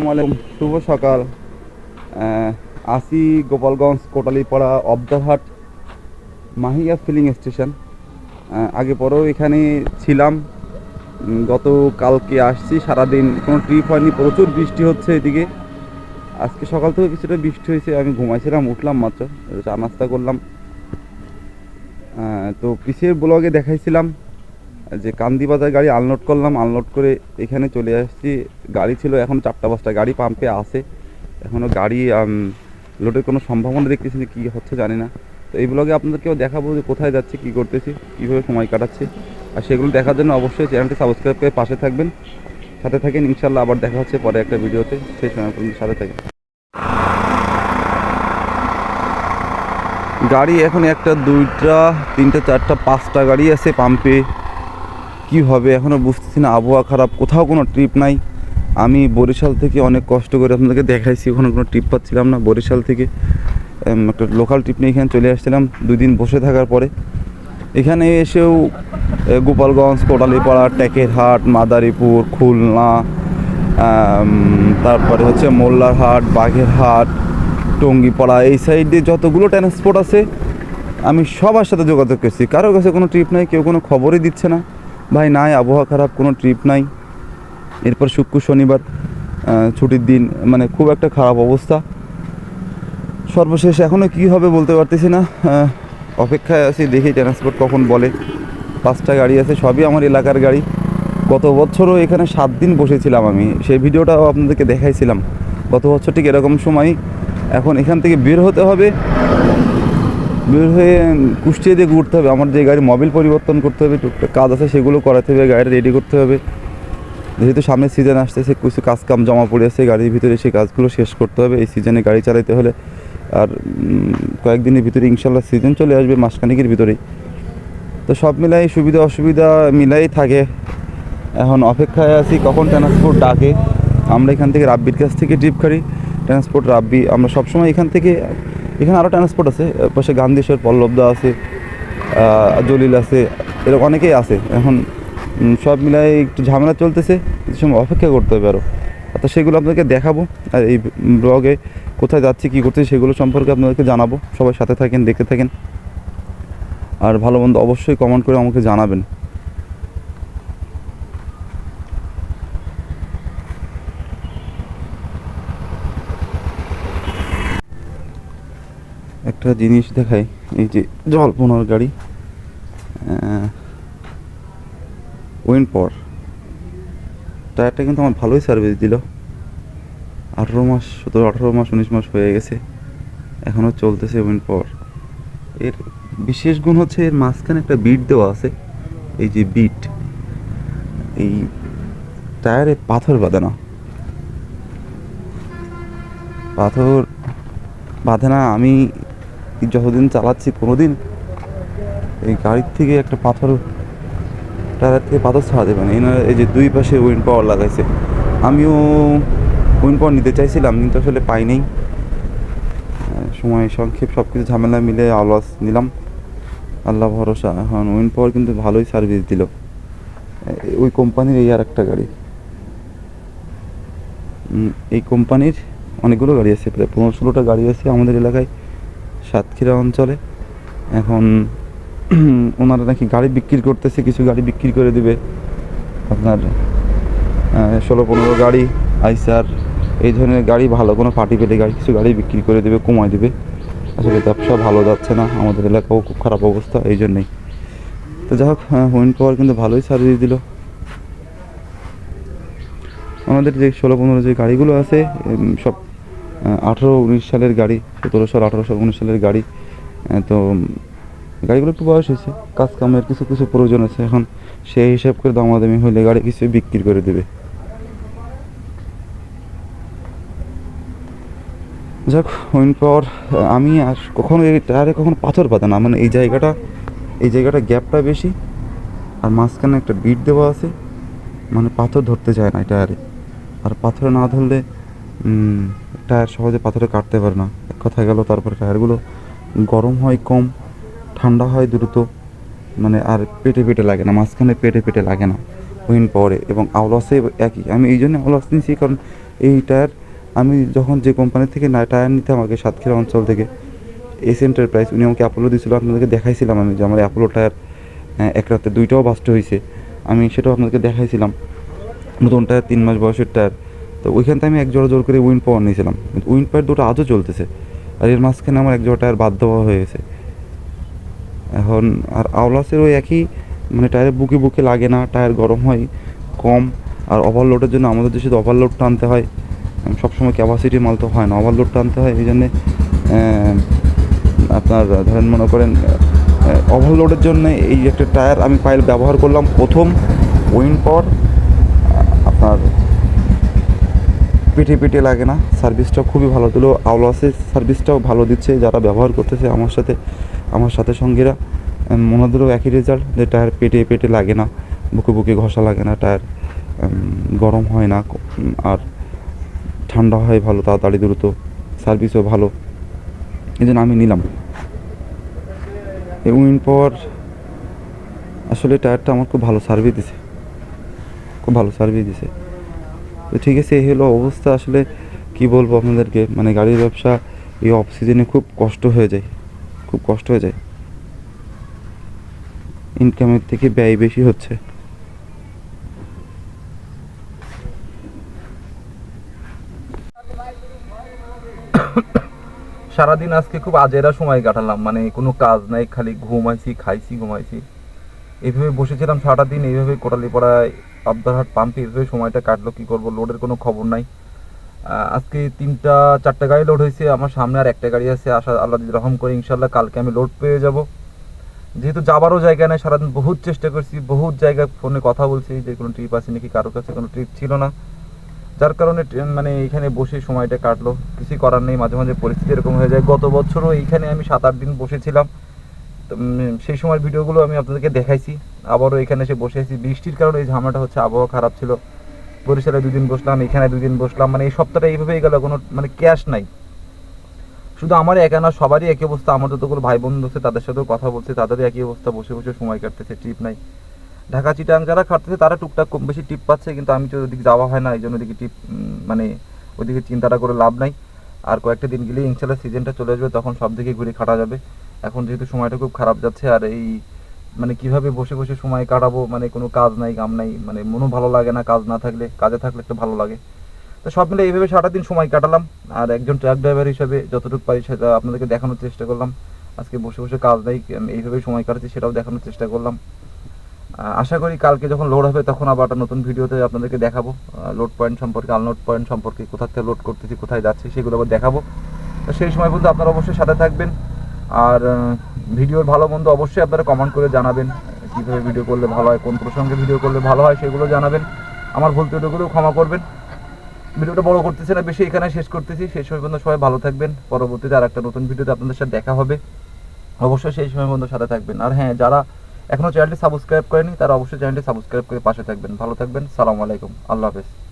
আসসালামু আলাইকুম, শুভ সকাল। আসি গোপালগঞ্জ কোটালীপাড়া অবদারহাট মাহিয়া ফিলিং স্টেশন আগে পরেও এখানে ছিলাম। গত কালকে আসছি, সারাদিন কোনো ট্রিপ হয়নি, প্রচুর বৃষ্টি হচ্ছে এদিকে। আজকে সকাল থেকে কিছুটা বৃষ্টি হয়েছে, আমি ঘুমাইছিলাম, উঠলাম মাত্র, চা নাস্তা করলাম। তো পিসের ব্লগে দেখাইছিলাম। যে কান্দিবাজার গাড়ি আনলোড করলাম আনলোড করে এখানে চলে আসছি। গাড়ি ছিল এখন চারটা পাঁচটা, গাড়ি পাম্পে আসে এখনও গাড়ি লোডের কোনো সম্ভাবনা দেখতেছি না, কী হচ্ছে জানি না। তো এই ব্লগে আপনাদেরকেও দেখাবো যে কোথায় যাচ্ছে, কী করতেছি, কীভাবে সময় কাটাচ্ছে। আর সেগুলো দেখার জন্য অবশ্যই চ্যানেলটি সাবস্ক্রাইব করে পাশে থাকবেন। সাথে থাকেন ইনশাল্লাহ আবার দেখা হচ্ছে পরে একটা ভিডিওতে। সেই সময় পর্যন্ত সাথে থাকেন। গাড়ি এখন একটা, দুইটা, তিনটা, চারটা, পাঁচটা গাড়ি আছে পাম্পে কি হবে? এখনও বুঝতেছি না। আবহাওয়া খারাপ। কোথাও কোনো ট্রিপ নাই। আমি বরিশাল থেকে অনেক কষ্ট করে আপনাদেরকে দেখাইছি। ওখানে কোনো ট্রিপ পাচ্ছিলাম না বরিশাল থেকে। একটা লোকাল ট্রিপ নিয়ে এখানে চলে আসছিলাম। দুই দিন বসে থাকার পরে। এখানে এসেও গোপালগঞ্জ, কোটালীপাড়া টেকেরহাট মাদারীপুর, খুলনা তারপরে হচ্ছে মোল্লারহাট বাঘেরহাট টঙ্গিপাড়া, এই সাইডে যতগুলো ট্রান্সপোর্ট আছে, আমি সবার সাথে যোগাযোগ করছি। কারোর কাছে কোনো ট্রিপ নাই, কেউ কোনো খবরই দিচ্ছে না। ভাই, নাই, আবহাওয়া খারাপ, কোনো ট্রিপ নাই। এরপর শুক্র, শনিবার ছুটির দিন মানে খুব একটা খারাপ অবস্থা। সর্বশেষ এখনও কী হবে বলতে পারতেছি না। অপেক্ষায় আছি, দেখি ট্রান্সপোর্ট কখন বলে। পাঁচটা গাড়ি আছে, সবই আমার এলাকার গাড়ি। গত বছরও এখানে সাত দিন বসেছিলাম আমি। সেই ভিডিওটাও আপনাদেরকে দেখাইছিলাম। গত বছর ঠিক এরকম সময় এখন এখান থেকে বের হতে হবে। বের হয়ে কুষ্টিয়া দিয়ে ঘুরতে হবে। আমার যে গাড়ি মোবিল পরিবর্তন করতে হবে, টুকটাক কাজ আছে সেগুলো করাতে হবে গাড়িটা রেডি করতে হবে। যেহেতু সামনে সিজন আসতেছে কিছু কাজ কাম জমা পড়ে আছে, গাড়ির ভিতরে সেই কাজগুলো শেষ করতে হবে। এই সিজনে গাড়ি চালাতে হলে আর কয়েকদিনের ভিতরে ইনশাল্লাহ সিজন চলে আসবে, মাসখানিকের ভিতরেই। তো সব মিলাই সুবিধা অসুবিধা মিলাই থাকে। এখন অপেক্ষায় আছি কখন ট্রান্সপোর্ট ডাকে। আমরা এখান থেকে রাব্বির কাছ থেকে ট্রিপ করি ট্রান্সপোর্ট রাব্বি, আমরা সবসময় এখান থেকে এখানে আরও ট্রান্সপোর্ট আছে পাশে গান্ধীশ্বর, পল্লবদা আছে জলিল আছে এরকম অনেকেই আছে। এখন সব মিলাই একটু ঝামেলা চলতেছে সময় অপেক্ষা করতে হবে আরও তো সেগুলো আপনাদেরকে দেখাবো, আর এই ব্লগে কোথায় যাচ্ছি, কী করছি, সেগুলো সম্পর্কে আপনাদেরকে জানাব। সবাই সাথে থাকেন, দেখতে থাকেন। আর ভালো মন্দ অবশ্যই কমেন্ট করে আমাকে জানাবেন। একটা জিনিস দেখাই, এই যে জল জল্পনার গাড়ি পর টায়ারটা কিন্তু আমার ভালোই সার্ভিস দিল। আঠেরো মাস, সতেরো, আঠেরো মাস, উনিশ মাস হয়ে গেছে এখনও চলতেছে পর এর বিশেষ গুণ হচ্ছে এর মাঝখানে একটা বিট দেওয়া আছে, এই যে বিট এই টায়ারে পাথর বাঁধে না পাথর বাঁধে না আমি যতদিন চালাচ্ছি কোনোদিন এই গাড়ির থেকে একটা পাথর টায়ার থেকে পাথর ছাড়া দেবে না। এনার এই যে দুই পাশে উইন্ড পাওয়ার লাগাইছে। আমিও উইন্ড পাওয়ার নিতে চাইছিলাম কিন্তু আসলে পাইনি আহ, সময় সংক্ষেপ সব কিছু ঝামেলা মিলে আওয়াজ নিলাম। আল্লাহ ভরসা এখন উইন্ড পাওয়ার কিন্তু ভালোই সার্ভিস দিল। ওই কোম্পানির এই আর একটা গাড়ি। এই কোম্পানির অনেকগুলো গাড়ি আছে প্রায় পনেরো ষোলোটা গাড়ি আছে আমাদের এলাকায়। সাতক্ষীরা অঞ্চলে। এখন ওনারা নাকি গাড়ি বিক্রি করতেছে, কিছু গাড়ি বিক্রি করে দিবে। আপনার ষোলো পনেরো গাড়ি, আইসার, এই ধরনের গাড়ি, ভালো কোনো পার্টি পেলে গাড়ি, কিছু গাড়ি বিক্রি করে দেবে, কমায় দেবে। আসলে ব্যবসা ভালো যাচ্ছে না, আমাদের এলাকাও খুব খারাপ অবস্থা, এই জন্যেই। তো যাই হোক উইন্ড পাওয়ার কিন্তু ভালোই সার্ভিস দিল। আমাদের যে ষোলো পনেরো যে গাড়িগুলো আছে সব আঠেরো উনিশ সালের গাড়ি সতেরোশো সাল আঠারো সাল উনিশ সালের গাড়ি তো গাড়িগুলো একটু বয়স হয়েছে কাজ কামের কিছু কিছু প্রয়োজন আছে, এখন সেই হিসাব করে দামাদামি হলে গাড়ি কিছু বিক্রি করে দেবে। যাক, হুইন পাওয়ার আমি আর কখনো এই টায়ারে কখনো পাথর পাতা না মানে এই জায়গাটা এই জায়গাটা গ্যাপটা বেশি, আর মাঝখানে একটা বিট দেওয়া আছে মানে পাথর ধরতে চায় না এই টায়ারে। আর পাথরে না ধরলে টায়ার সহজে পাথরে কাটতে পারে না। এক কথা গেল তারপরে টায়ারগুলো গরম হয় কম ঠান্ডা হয় দ্রুত মানে আর পেটে পেটে লাগে না মাঝখানে পেটে পেটে লাগে না হুইন পাওয়ারে এবং আওলাসে একই। আমি এই জন্য আওলাস নিয়েছি কারণ এই টায়ার আমি যখন যে কোম্পানি থেকে না টায়ার নিতাম আগে সাতক্ষীরা অঞ্চল থেকে এস এন্টারপ্রাইজ উনি আমাকে অ্যাপোলো দিয়েছিল আপনাদেরকে দেখাইছিলাম আমি যে আমার অ্যাপোলো টায়ার আহ, এক রাতে দুইটাও বাস্ট হয়েছে। আমি সেটাও আপনাদেরকে দেখাইছিলাম। নতুন টায়ার তিন মাস বয়সের টায়ার। তো ওইখান থেকে আমি এক জোড়া জোর করে উইন পাওয়ার নিয়েছিলাম। কিন্তু উইন পাওয়ার দুটো আজও চলতেছে আর এর মাঝখানে আমার এক জোড়া টায়ার বাধ্য হওয়া হয়ে গেছে। এখন আর আওলাসের ওই একই মানে টায়ারের বুকে বুকে লাগে না টায়ার গরম হয়, কম। আর ওভারলোডের জন্য আমাদের দেশে ওভারলোড টানতে হয়। সবসময় ক্যাপাসিটি মাল তো হয় না ওভারলোড টানতে হয়। এই জন্যে আপনার, ধরেন মনে করেন ওভারলোডের জন্য এই একটা টায়ার আমি পাইল ব্যবহার করলাম। প্রথম উইন পর আপনার পিঠে পিঠে লাগে না। সার্ভিসটাও খুবই ভালো দিল আওলাসের সার্ভিসটাও ভালো দিচ্ছে, যারা ব্যবহার করতেছে আমার সাথে আমার সাথে সঙ্গীরা। ওনাদেরও একই রেজাল্ট যে টায়ার পেটে পেটে লাগে না, বুকে বুকে ঘষা লাগে না, টায়ার গরম হয় না আর ঠান্ডা হয় ভালো, তাড়াতাড়ি দ্রুত। সার্ভিসও ভালো। এই জন্য আমি নিলাম। এই উইন পাওয়ার আসলে টায়ারটা আমার খুব ভালো সার্ভিস দিছে। খুব ভালো সার্ভিস দিছে। তো ঠিক আছে, এই হলো অবস্থা। আসলে কি বলব আপনাদেরকে? মানে গাড়ির ব্যবসা এই অফ সিজনে খুব কষ্ট হয়ে যায়। খুব কষ্ট হয়ে যায়। ইনকামের থেকে ব্যয় বেশি হচ্ছে। সারাদিন আজকে খুব আজেরা সময় কাটালাম। মানে কোনো কাজ নাই, খালি ঘুমাইছি, খাইছি, ঘুমাইছি। এইভাবে বসেছিলাম সারাদিন, এইভাবে কোটালিপাড়ায় আবদারহাট পাম্পে এইভাবে সময়টা কাটলো, কি করব? লোডের কোনো খবর নাই। আজকে তিনটা, চারটা গাড়ি লোড হয়েছে, আমার সামনে আর একটা গাড়ি আছে, আশা আল্লাহ রহম করে ইনশাল্লাহ কালকে আমি লোড পেয়ে যাব। যেহেতু যাবারও জায়গা নেই, সারাদিন বহুত চেষ্টা করছি, বহুত জায়গায় ফোনে কথা বলছি, যে কোনো ট্রিপ আছে নাকি, কারোর কাছে কোনো ট্রিপ ছিল না। যার কারণে মানে এখানে বসে সময়টা কাটলো, কিছুই করার নেই, মাঝে মাঝে পরিস্থিতি এরকম হয়ে যায়। গত বছরও এইখানে আমি সাত আট দিন বসেছিলাম। সেই সময় ভিডিওগুলো আমি আপনাদেরকে দেখাইছি। আবারও এখানে এসে বসে আছি। বৃষ্টির কারণে এই ঝামেলাটা হচ্ছে, আবহাওয়া খারাপ ছিল। বরিশালে দুদিন বসলাম, এখানে দুদিন বসলাম। মানে এই সপ্তাহটা এইভাবেই গেল, কোনো মানে ক্যাশ নাই। শুধু আমার একা না, সবারই একই অবস্থা। আমার যতগুলো ভাই বন্ধু আছে, তাদের সাথেও কথা বলছে তাদেরও একই অবস্থা। বসে বসে সময় কাটতেছে ট্রিপ নাই। ঢাকা, চিটাং যারা খাটতেছে, তারা টুকটাক কম বেশি টিপ পাচ্ছে, কিন্তু আমি তো ওদিকে যাওয়া হয় না, এই জন্য ওদিকে টিপ মানে ওদিকে চিন্তাটা করে লাভ নাই। আর কয়েকটা দিন গেলেই ইনশাল্লাহ সিজনটা চলে আসবে, তখন সব দিকে ঘুরে খাটা যাবে। এখন যেহেতু সময়টা খুব খারাপ যাচ্ছে, আর এই মানে কীভাবে বসে বসে সময় কাটাবো মানে কোনো কাজ নাই কাম নাই মানে মনও ভালো লাগে না, কাজ না থাকলে, কাজে থাকলে একটু ভালো লাগে। তো সব মিলে এইভাবে সারাটা দিন সময় কাটালাম, আর একজন ট্রাক ড্রাইভার হিসাবে যতটুকু পারি সেটা আপনাদেরকে দেখানোর চেষ্টা করলাম। আজকে বসে বসে কাজ নেই, আমি এইভাবেই সময় কাটাচ্ছি সেটাও দেখানোর চেষ্টা করলাম। আশা করি কালকে যখন লোড হবে তখন আবার একটা নতুন ভিডিওতে আপনাদেরকে দেখাবো। লোড পয়েন্ট সম্পর্কে আনলোড পয়েন্ট সম্পর্কে, কোথা থেকে লোড করতেছি, কোথায় যাচ্ছি, সেগুলো আবার দেখাবো। তো সেই সময় পর্যন্ত আপনারা অবশ্যই সাথে থাকবেন। আর ভিডিওর ভালো মন্দ অবশ্যই আপনারা কমেন্ট করে জানাবেন, কীভাবে ভিডিও করলে ভালো হয়, কোন প্রসঙ্গে ভিডিও করলে ভালো হয় সেগুলো জানাবেন। আমার ভুল ত্রুটিগুলো ক্ষমা করবেন। ভিডিওটা বড় করতেছি না, বেশি এখানে শেষ করতেছি। সেই সময় পর্যন্ত সবাই ভালো থাকবেন। পরবর্তীতে আর একটা নতুন ভিডিওতে আপনাদের সাথে দেখা হবে। অবশ্যই সেই সময় পর্যন্ত সাথে থাকবেন। আর হ্যাঁ যারা এখনও চ্যানেলটি সাবস্ক্রাইব করেনি, তারা অবশ্যই চ্যানেলটি সাবস্ক্রাইব করে পাশে থাকবেন। ভালো থাকবেন। সালাম আলাইকুম। আল্লাহ হাফেজ।